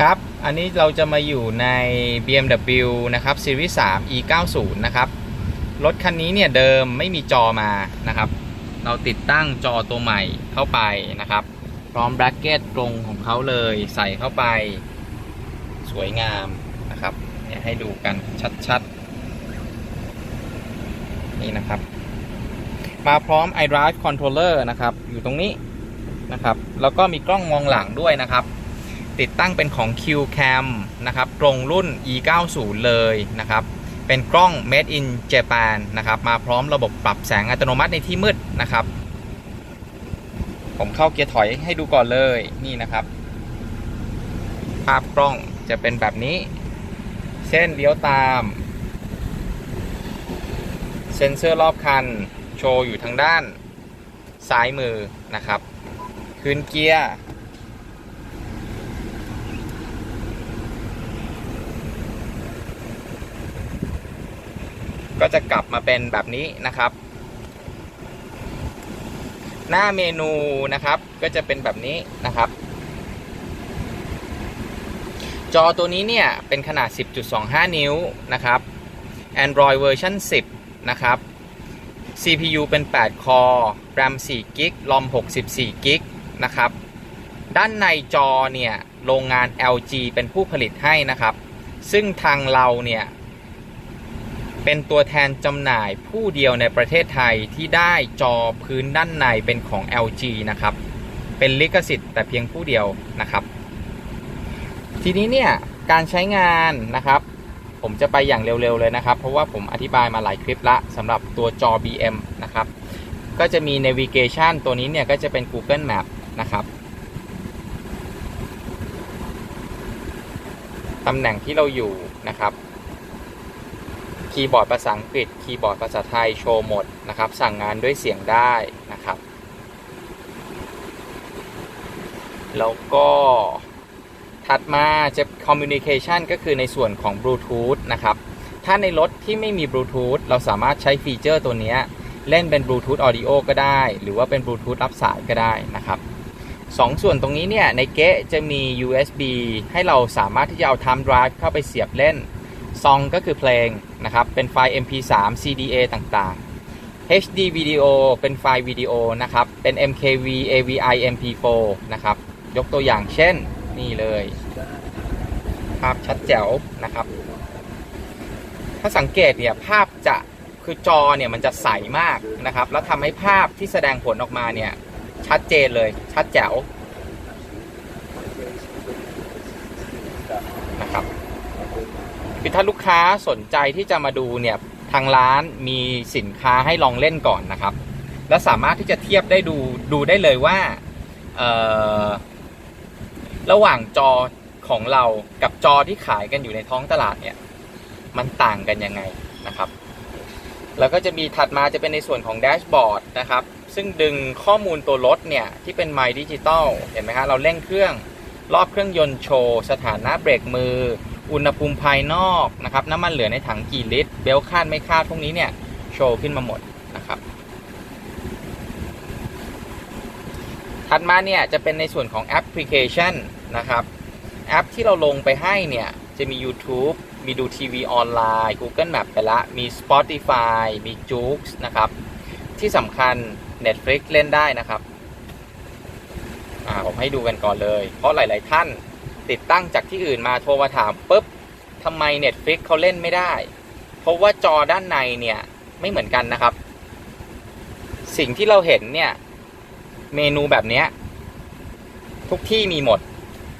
ครับ อันนี้เราจะมาอยู่ใน BMW นะครับ Series 3 E90 นะครับ รถคันนี้เนี่ยเดิมไม่มีจอมานะครับ เราติดตั้งจอตัวใหม่เข้าไปนะครับ พร้อมแบรกเก็ตตรงของเขาเลยใส่เข้าไป สวยงามนะครับเนี่ยให้ดูกันชัดๆ นี่นะครับ มาพร้อม iDrive Controller นะครับ อยู่ตรงนี้นะครับ แล้วก็มีกล้องมองหลังด้วยนะครับ ติดตั้งเป็นของ QCam นะครับ ตรงรุ่น E90 เลยนะครับ เป็นกล้อง Made in Japan นะครับ มาพร้อมระบบปรับแสงอัตโนมัติในที่มืดนะครับ ผมเข้าเกียร์ถอยให้ดูก่อนเลยนี่นะครับ ภาพกล้องจะเป็นแบบนี้ เส้นเลี้ยวตาม เซ็นเซอร์รอบคัน โชว์อยู่ทางด้านซ้ายมือนะครับ คืนเกียร์ ก็จะกลับมาเป็นแบบนี้นะครับ หน้าเมนูนะครับ ก็จะเป็นแบบนี้นะครับ จอตัวนี้เนี่ยเป็นขนาด 10.25 นิ้วนะครับ Android เวอร์ชัน10 นะครับ CPU เป็น 8 คอ RAM 4 g b ROM 64 g b นะครับ ด้านในจอเนี่ย โรงงาน LG เป็นผู้ผลิตให้นะครับ ซึ่งทางเราเนี่ย เป็นตัวแทนจำหน่ายผู้เดียวในประเทศไทยที่ได้จอพื้นด้านในเป็นของ LG นะครับ เป็นลิขสิทธิ์แต่เพียงผู้เดียวนะครับ ทีนี้เนี่ยการใช้งานนะครับ ผมจะไปอย่างเร็วๆเลยนะครับ เพราะว่าผมอธิบายมาหลายคลิปละสำหรับตัวจอ BM นะครับ ก็จะมี navigation ตัวนี้เนี่ยก็จะเป็น Google Map นะครับตำแหน่งที่เราอยู่นะครับ คีย์บอร์ดภาษาอังกฤษ คีย์บอร์ดภาษาไทย โชว์หมดนะครับ สั่งงานด้วยเสียงได้นะครับ แล้วก็ถัดมาจะ communication ก็คือในส่วนของ Bluetooth นะครับ ถ้าในรถที่ไม่มี Bluetooth เราสามารถใช้ฟีเจอร์ตัวนี้เล่นเป็น Bluetooth Audio ก็ได้ หรือว่าเป็น Bluetooth รับสายก็ได้นะครับสองส่วนตรงนี้เนี่ยในเก๊ะจะมี USB ให้เราสามารถที่จะเอา Thumb Drive เข้าไปเสียบเล่น ซองก็คือเพลงนะครับ เป็นไฟล์ MP3 CDA ต่างๆ HD Video เป็นไฟล์วิดีโอนะครับ เป็น MKV AVI MP4 นะครับ ยกตัวอย่างเช่นนี่เลย ภาพชัดแจ๋วนะครับ ถ้าสังเกตเนี่ยภาพจะคือจอเนี่ยมันจะใสมากนะครับ แล้วทำให้ภาพที่แสดงผลออกมาเนี่ยชัดเจนเลยชัดแจ๋วนะครับ คือถ้าลูกค้าสนใจที่จะมาดูเนี่ยทางร้านมีสินค้าให้ลองเล่นก่อนนะครับ และสามารถที่จะเทียบได้ดูดูได้เลยว่าระหว่างจอของเรากับจอที่ขายกันอยู่ในท้องตลาดเนี่ยมันต่างกันยังไงนะครับ แล้วก็จะมีถัดมาจะเป็นในส่วนของแดชบอร์ดนะครับ ซึ่งดึงข้อมูลตัวรถเนี่ยที่เป็นไมล์ดิจิตอลเห็นไหมฮะเราเร่งเครื่องรอบเครื่องยนต์โชว์ สถานะเบรกมือ อุณหภูมิภายนอกนะครับน้ำมันเหลือในถังกี่ลิตร เบลคาดไม่คาดพวกนี้เนี่ยโชว์ขึ้นมาหมดนะครับ ถัดมาเนี่ยจะเป็นในส่วนของแอปพลิเคชันนะครับแอปที่เราลงไปให้เนี่ยจะมี YouTube มีดูทีวีออนไลน์ Google Map ไปละ มี Spotify มี j o o x นะครับ ที่สำคัญ Netflix เล่นได้นะครับ อ่า ผมให้ดูกันก่อนเลย เพราะหลาย ๆ ท่าน ติดตั้งจากที่อื่นมาโทรมาถามปุ๊บทำไม Netflix เขาเล่นไม่ได้ เพราะว่าจอด้านในเนี่ยไม่เหมือนกันนะครับ สิ่งที่เราเห็นเนี่ย เมนูแบบนี้ทุกที่มีหมด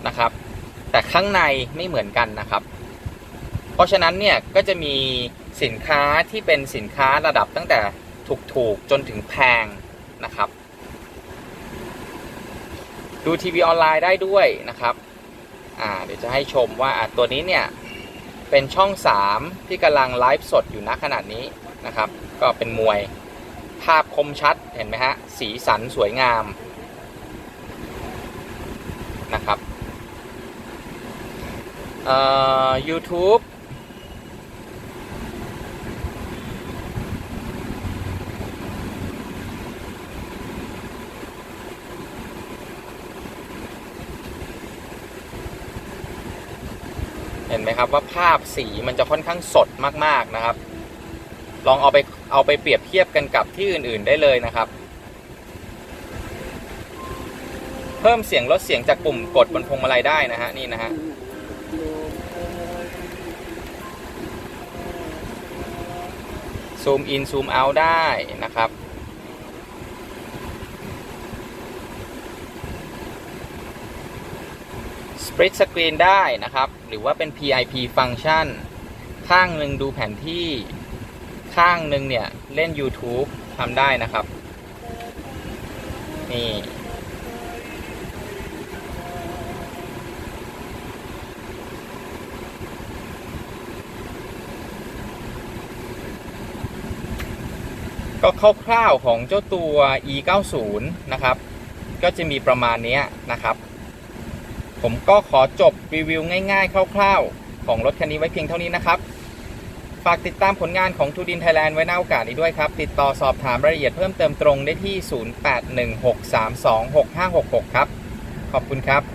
นะครับ แต่ข้างในไม่เหมือนกันนะครับ เพราะฉะนั้นเนี่ยก็จะมีสินค้าที่เป็นสินค้าระดับตั้งแต่ถูกๆจนถึงแพงนะครับ ดูทีวีออนไลน์ได้ด้วยนะครับ อ่าเดี๋ยวจะให้ชมว่าตัวนี้เนี่ยเป็นช่อง 3 ที่กำลังไลฟ์สดอยู่ณขนาดนี้นะครับ ก็เป็นมวยภาพคมชัดเห็นไหมฮะ สีสันสวยงามนะครับ เอ่อ YouTube ห็นไหมครับว่าภาพสีมันจะค่อนข้างสดมากๆนะครับ ลองเอาไปเอาไปเปรียบเทียบกันกับที่อื่นๆได้เลยนะครับ เพิ่มเสียงลดเสียงจากปุ่มกดบนพวงมาลัยได้นะฮะนี่นะฮะซูมอินซูมเอาได้นะครับ Split Screen ได้นะครับ หรือว่าเป็น PIP Function ข้างหนึ่งดูแผนที่ ข้างหนึ่งเนี่ย เล่น YouTube ทำได้นะครับ นี่ ก็คร่าวๆของเจ้าตัว e 9 0นะครับ ก็จะมีประมาณนี้นะครับ ผมก็ขอจบรีวิวง่ายๆ คร่าวๆ ของรถคันนี้ไว้เพียงเท่านี้นะครับ ฝากติดตามผลงานของทูดินไทยแลนด์ไว้ในโอกาสนี้ด้วยครับ ติดต่อสอบถามรายละเอียดเพิ่มเติมตรงได้ที่ 0816326566 ครับ ขอบคุณครับ